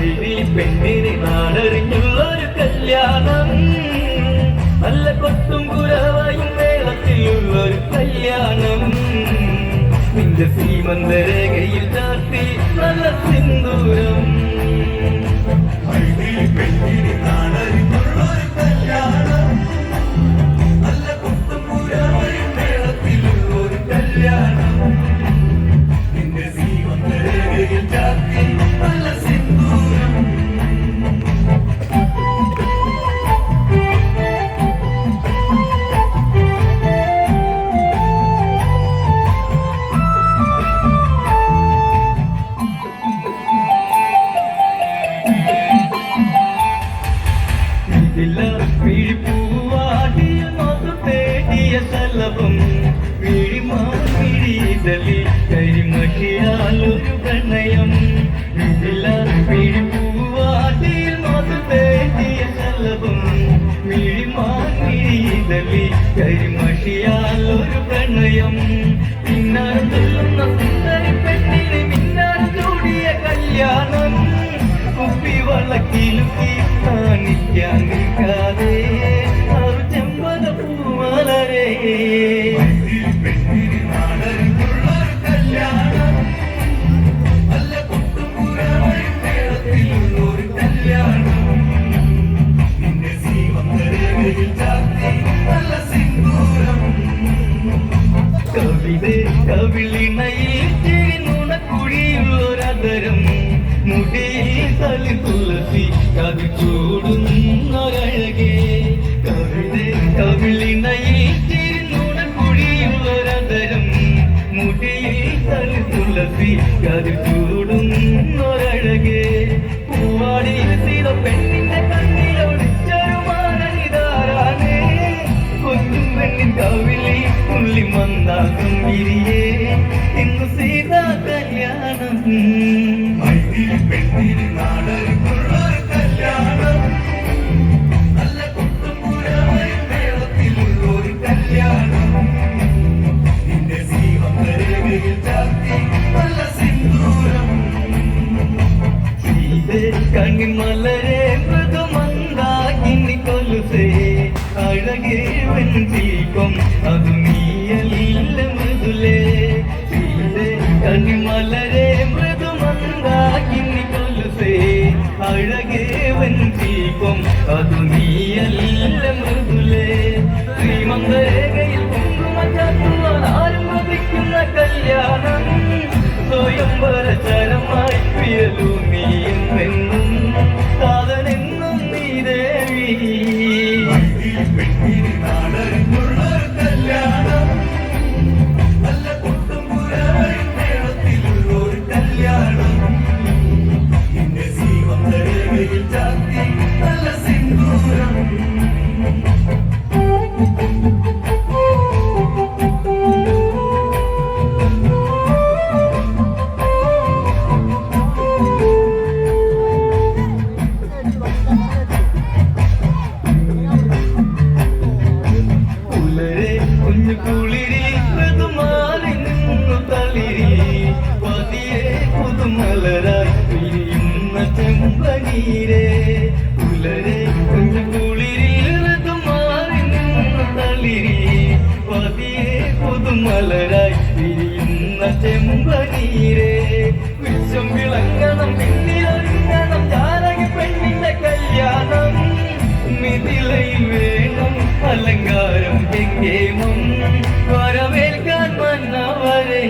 വൈരി പെണ്ണിനെ നാടറിഞ്ഞുള്ളൊരു കല്യാണം. നല്ല കൊത്തും കുരവായും മേളത്തിലുള്ളൊരു കല്യാണം. നിന്റെ സീമന്തരകയിൽ ചാർത്തി നല്ല സിന്ദൂരം. വിഴിമാഴിതലി കരിമഷിയാലൊരു പ്രണയം. കവിളിണയിൽ നുണക്കുഴിയുള്ളൊരതരം മുടിയിൽ തലി തുളസി കവി ചൂടുന്നൊരഴകേ കവിത കവിളിണയിൽ നുണക്കുഴിയുള്ളൊരതരം മുടിയിൽ തലി തുളസി കവി ചൂടുന്നൊരഴകേ പൂവാടിയിൽ സീത പെണ്ണിന്റെ കണ്ണിലൊളിച്ചൊരു മാനിതാരാണേ കൊഞ്ചും പെണ്ണിൻ കവിളി പുള്ളി മന്ദാസം വിരിയേ കണ്ണിമലരെ മൃദുമന്ദാകിനി കൊലുസേ അഴകേ വെഞ്ചീപം അതു നീയല്ല മൃദുലേ സീതേ കണ്ണിമലരെ മൃദുമന്ദാകിനി കൊലുസേ അഴകേ വെഞ്ചീപം അതു നീയല്ല മൃദുലേ ചെമ്പകീരേ വിശ്വം വിളങ്ങണം പിന്നിലൊരുങ്ങണം ജാനകി പെണ്ണിന്റെ കല്യാണം. മിഥിലയിൽ വേണം അലങ്കാരം എങ്കേമം വരവേൽക്കാൻ വന്നവരേ.